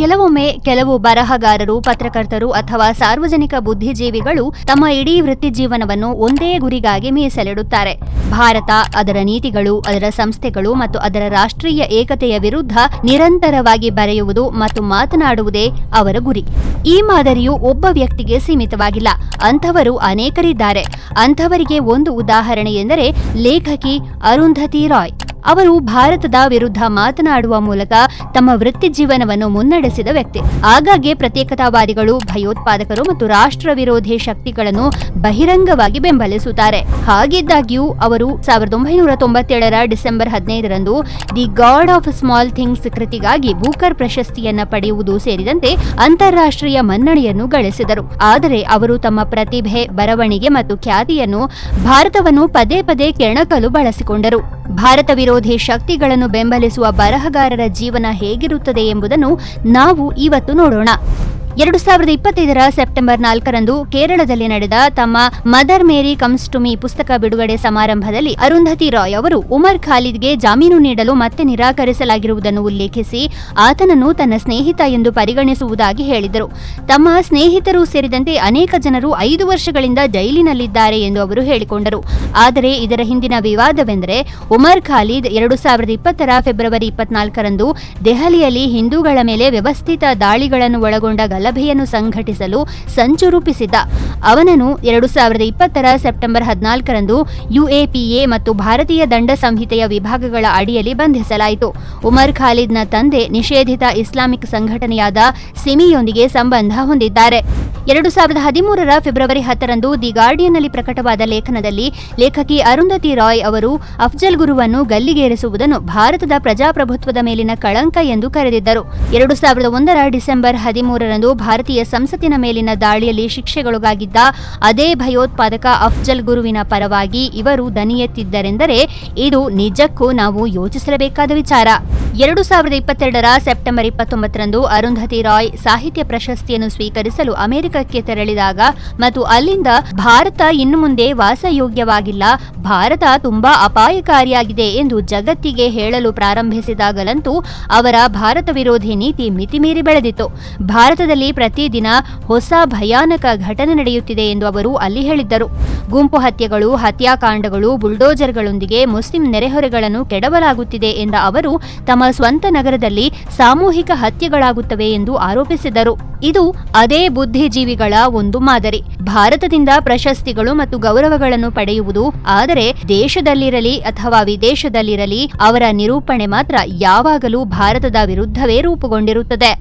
ಕೆಲವೊಮ್ಮೆ ಕೆಲವು ಬರಹಗಾರರು, ಪತ್ರಕರ್ತರು ಅಥವಾ ಸಾರ್ವಜನಿಕ ಬುದ್ಧಿಜೀವಿಗಳು ತಮ್ಮ ಇಡೀ ವೃತ್ತಿಜೀವನವನ್ನು ಒಂದೇ ಗುರಿಗಾಗಿ ಮೀಸಲಿಡುತ್ತಾರೆ. ಭಾರತ, ಅದರ ನೀತಿಗಳು, ಅದರ ಸಂಸ್ಥೆಗಳು ಮತ್ತು ಅದರ ರಾಷ್ಟ್ರೀಯ ಏಕತೆಯ ವಿರುದ್ಧ ನಿರಂತರವಾಗಿ ಬರೆಯುವುದು ಮತ್ತು ಮಾತನಾಡುವುದೇ ಅವರ ಗುರಿ. ಈ ಮಾದರಿಯು ಒಬ್ಬ ವ್ಯಕ್ತಿಗೆ ಸೀಮಿತವಾಗಿಲ್ಲ, ಅಂಥವರು ಅನೇಕರಿದ್ದಾರೆ. ಅಂಥವರಿಗೆ ಒಂದು ಉದಾಹರಣೆ ಎಂದರೆ ಲೇಖಕಿ ಅರುಂಧತಿ ರಾಯ್. ಅವರು ಭಾರತದ ವಿರುದ್ಧ ಮಾತನಾಡುವ ಮೂಲಕ ತಮ್ಮ ವೃತ್ತಿ ಜೀವನವನ್ನು ಮುನ್ನಡೆಸಿದ ವ್ಯಕ್ತಿ. ಆಗಾಗ್ಗೆ ಪ್ರತ್ಯೇಕತಾವಾದಿಗಳು, ಭಯೋತ್ಪಾದಕರು ಮತ್ತು ರಾಷ್ಟ್ರ ವಿರೋಧಿ ಶಕ್ತಿಗಳನ್ನು ಬಹಿರಂಗವಾಗಿ ಬೆಂಬಲಿಸುತ್ತಾರೆ. ಹಾಗಿದ್ದಾಗ್ಯೂ ಅವರು ಸಾವಿರದ ಒಂಬೈನೂರ ತೊಂಬತ್ತೇಳರ ಡಿಸೆಂಬರ್ ಹದಿನೈದರಂದು the God of Small Things ಕೃತಿಗಾಗಿ Booker ಪ್ರಶಸ್ತಿಯನ್ನ ಪಡೆಯುವುದು ಸೇರಿದಂತೆ ಅಂತಾರಾಷ್ಟ್ರೀಯ ಮನ್ನಣೆಯನ್ನು ಗಳಿಸಿದರು. ಆದರೆ ಅವರು ತಮ್ಮ ಪ್ರತಿಭೆ, ಬರವಣಿಗೆ ಮತ್ತು ಖ್ಯಾತಿಯನ್ನು ಭಾರತವನ್ನು ಪದೇ ಪದೇ ಕೆಣಕಲು ಬಳಸಿಕೊಂಡರು. ಭಾರತ ವಿರೋಧಿ ಶಕ್ತಿಗಳನ್ನು ಬೆಂಬಲಿಸುವ ಬರಹಗಾರರ ಜೀವನ ಹೇಗಿರುತ್ತದೆ ಎಂಬುದನ್ನು ನಾವು ಇವತ್ತು ನೋಡೋಣ. ಎರಡು ಸಾವಿರದ ಇಪ್ಪತ್ತೈದರ ಸೆಪ್ಟೆಂಬರ್ ನಾಲ್ಕರಂದು ಕೇರಳದಲ್ಲಿ ನಡೆದ ತಮ್ಮ Mother Mary Comes to Me ಪುಸ್ತಕ ಬಿಡುಗಡೆ ಸಮಾರಂಭದಲ್ಲಿ ಅರುಂಧತಿ ರಾಯ್ ಅವರು ಉಮರ್ ಖಾಲಿದ್ಗೆ ಜಾಮೀನು ನೀಡಲು ಮತ್ತೆ ನಿರಾಕರಿಸಲಾಗಿರುವುದನ್ನು ಉಲ್ಲೇಖಿಸಿ ಆತನನ್ನು ತನ್ನ ಸ್ನೇಹಿತ ಎಂದು ಪರಿಗಣಿಸುವುದಾಗಿ ಹೇಳಿದರು. ತಮ್ಮ ಸ್ನೇಹಿತರು ಸೇರಿದಂತೆ ಅನೇಕ ಜನರು ಐದು ವರ್ಷಗಳಿಂದ ಜೈಲಿನಲ್ಲಿದ್ದಾರೆ ಎಂದು ಅವರು ಹೇಳಿಕೊಂಡರು. ಆದರೆ ಇದರ ಹಿಂದಿನ ವಿವಾದವೆಂದರೆ ಉಮರ್ ಖಾಲಿದ್ ಎರಡು ಸಾವಿರದ ಇಪ್ಪತ್ತರ ಫೆಬ್ರವರಿ ಇಪ್ಪತ್ನಾಲ್ಕರಂದು ದೆಹಲಿಯಲ್ಲಿ ಹಿಂದೂಗಳ ಮೇಲೆ ವ್ಯವಸ್ಥಿತ ದಾಳಿಗಳನ್ನು ಒಳಗೊಂಡ ಗಲಭೆಯನ್ನು ಸಂಘಟಿಸಲು ಸಂಚು ರೂಪಿಸಿದ್ದ. ಅವನನ್ನು ಎರಡು ಸಾವಿರದ ಇಪ್ಪತ್ತರ ಸೆಪ್ಟೆಂಬರ್ ಹದಿನಾಲ್ಕರಂದು ಯುಎಪಿಎ ಮತ್ತು ಭಾರತೀಯ ದಂಡ ಸಂಹಿತೆಯ ವಿಭಾಗಗಳ ಅಡಿಯಲ್ಲಿ ಬಂಧಿಸಲಾಯಿತು. ಉಮರ್ ಖಾಲಿದ್ನ ತಂದೆ ನಿಷೇಧಿತ ಇಸ್ಲಾಮಿಕ್ ಸಂಘಟನೆಯಾದ ಸಿಮಿಯೊಂದಿಗೆ ಸಂಬಂಧ ಹೊಂದಿದ್ದಾರೆ. ಎರಡು ಸಾವಿರದ ಹದಿಮೂರರ ಫೆಬ್ರವರಿ ಹತ್ತರಂದು ದಿ ಗಾರ್ಡಿಯನ್ನಲ್ಲಿ ಪ್ರಕಟವಾದ ಲೇಖನದಲ್ಲಿ ಲೇಖಕಿ ಅರುಂಧತಿ ರಾಯ್ ಅವರು ಅಫ್ಜಲ್ ಗುರುವನ್ನು ಗಲ್ಲಿಗೇರಿಸುವುದನ್ನು ಭಾರತದ ಪ್ರಜಾಪ್ರಭುತ್ವದ ಮೇಲಿನ ಕಳಂಕ ಎಂದು ಕರೆದಿದ್ದರು. ಎರಡು ಸಾವಿರದ ಒಂದರ ಡಿಸೆಂಬರ್ ಹದಿಮೂರರಂದು ಭಾರತೀಯ ಸಂಸತ್ತಿನ ಮೇಲಿನ ದಾಳಿಯಲ್ಲಿ ಶಿಕ್ಷೆಗೊಳಗಾಗಿದ್ದ ಅದೇ ಭಯೋತ್ಪಾದಕ ಅಫ್ಜಲ್ ಗುರುವಿನ ಪರವಾಗಿ ಇವರು ದನಿಯೆತ್ತಿದ್ದರೆಂದರೆ ಇದು ನಿಜಕ್ಕೂ ನಾವು ಯೋಚಿಸಲೇಬೇಕಾದ ವಿಚಾರ. ಎರಡು ಸಾವಿರದ ಇಪ್ಪತ್ತೆರಡರ ಸೆಪ್ಟೆಂಬರ್ ಇಪ್ಪತ್ತೊಂಬತ್ತರಂದು ಅರುಂಧತಿ ರಾಯ್ ಸಾಹಿತ್ಯ ಪ್ರಶಸ್ತಿಯನ್ನು ಸ್ವೀಕರಿಸಲು ಅಮೆರಿಕಕ್ಕೆ ತೆರಳಿದಾಗ ಮತ್ತು ಅಲ್ಲಿಂದ ಭಾರತ ಇನ್ನು ಮುಂದೆ ವಾಸಯೋಗ್ಯವಾಗಿಲ್ಲ, ಭಾರತ ತುಂಬಾ ಅಪಾಯಕಾರಿಯಾಗಿದೆ ಎಂದು ಜಗತ್ತಿಗೆ ಹೇಳಲು ಪ್ರಾರಂಭಿಸಿದಾಗಲಂತೂ ಅವರ ಭಾರತ ವಿರೋಧಿ ನೀತಿ ಮಿತಿಮೀರಿ ಬೆಳೆದಿತ್ತು. ಭಾರತದಲ್ಲಿ ಪ್ರತಿದಿನ ಹೊಸ ಭಯಾನಕ ಘಟನೆ ನಡೆಯುತ್ತಿದೆ ಎಂದು ಅವರು ಅಲ್ಲಿ ಹೇಳಿದ್ದರು. ಗುಂಪು ಹತ್ಯೆಗಳು, ಹತ್ಯಾಕಾಂಡಗಳು, ಬುಲ್ಡೋಜರ್ಗಳೊಂದಿಗೆ ಮುಸ್ಲಿಂ ನೆರೆಹೊರೆಗಳನ್ನು ಕೆಡವಲಾಗುತ್ತಿದೆ ಎಂದ ಅವರು, ತಮ್ಮ ಸ್ವಂತ ನಗರದಲ್ಲಿ ಸಾಮೂಹಿಕ ಹತ್ಯೆಗಳಾಗುತ್ತವೆ ಎಂದು ಆರೋಪಿಸಿದರು ಇದು ಅದೇ ಬುದ್ಧಿಜೀವಿಗಳ ಒಂದು ಮಾದರಿ. ಭಾರತದಿಂದ ಪ್ರಶಸ್ತಿಗಳು ಮತ್ತು ಗೌರವಗಳನ್ನು ಪಡೆಯುವುದು, ಆದರೆ ದೇಶದಲ್ಲಿರಲಿ ಅಥವಾ ವಿದೇಶದಲ್ಲಿರಲಿ ಅವರ ನಿರೂಪಣೆ ಮಾತ್ರ ಯಾವಾಗಲೂ ಭಾರತದ ವಿರುದ್ಧವೇ ರೂಪುಗೊಂಡಿರುತ್ತದೆ.